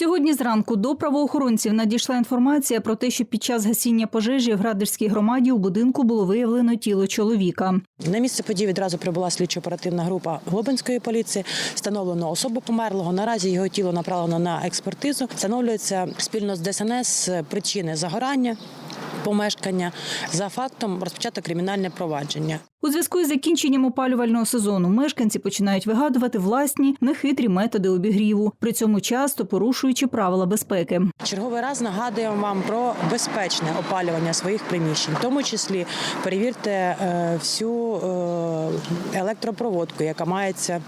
Сьогодні зранку до правоохоронців надійшла інформація про те, що під час гасіння пожежі в Градерській громаді у будинку було виявлено тіло чоловіка. На місце події відразу прибула слідчо-оперативна група Глобинської поліції. Встановлено особу померлого. Наразі його тіло направлено на експертизу. Встановлюється спільно з ДСНС причини загорання помешкання за фактом розпочато кримінальне провадження. У зв'язку із закінченням опалювального сезону мешканці починають вигадувати власні нехитрі методи обігріву, при цьому часто порушуючи правила безпеки. Черговий раз нагадуємо вам про безпечне опалювання своїх приміщень, в тому числі перевірте е, всю е, електропроводку, яка мається.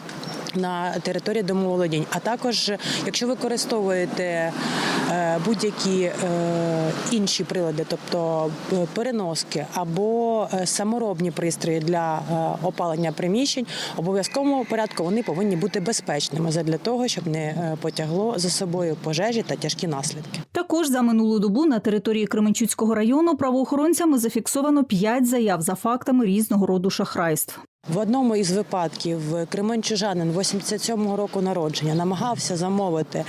На території домоволодінь, а також якщо ви використовуєте е, будь-які е, інші прилади, тобто е, переноски або саморобні пристрої для опалення приміщень, обов'язковому порядку вони повинні бути безпечними для того, щоб не потягло за собою пожежі та тяжкі наслідки. Також за минулу добу на території Кременчуцького району правоохоронцями зафіксовано п'ять заяв за фактами різного роду шахрайств. В одному із випадків Кременчужанин 87-го року народження намагався замовити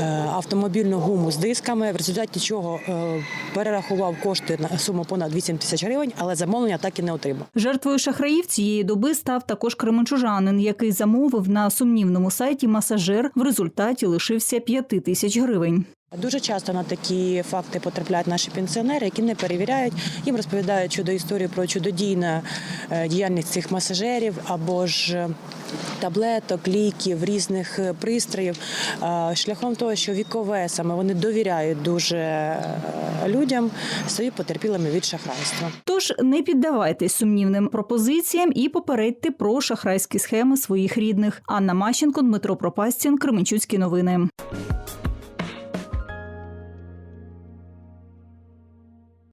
е, автомобільну гуму з дисками, в результаті чого е, перерахував кошти на суму понад 8 тисяч гривень, але замовлення так і не отримав. Жертвою шахраїв цієї доби став також кременчужанин, який замовив на сумнівному сайті масажир. В результаті лишився 5 тисяч гривень. Дуже часто на такі факти потрапляють наші пенсіонери, які не перевіряють. Їм розповідають чудо історію про чудодійну е, діяльність цих масажерів або ж е, таблеток, ліків, різних е, пристроїв. Е, Шляхом того, що вікове саме вони довіряють дуже е, людям, стають потерпілими від шахрайства. Тож не піддавайтесь сумнівним пропозиціям і попередьте про шахрайські схеми своїх рідних. Анна Мащенко, Дмитро Пропастін, Кременчуцькі новини.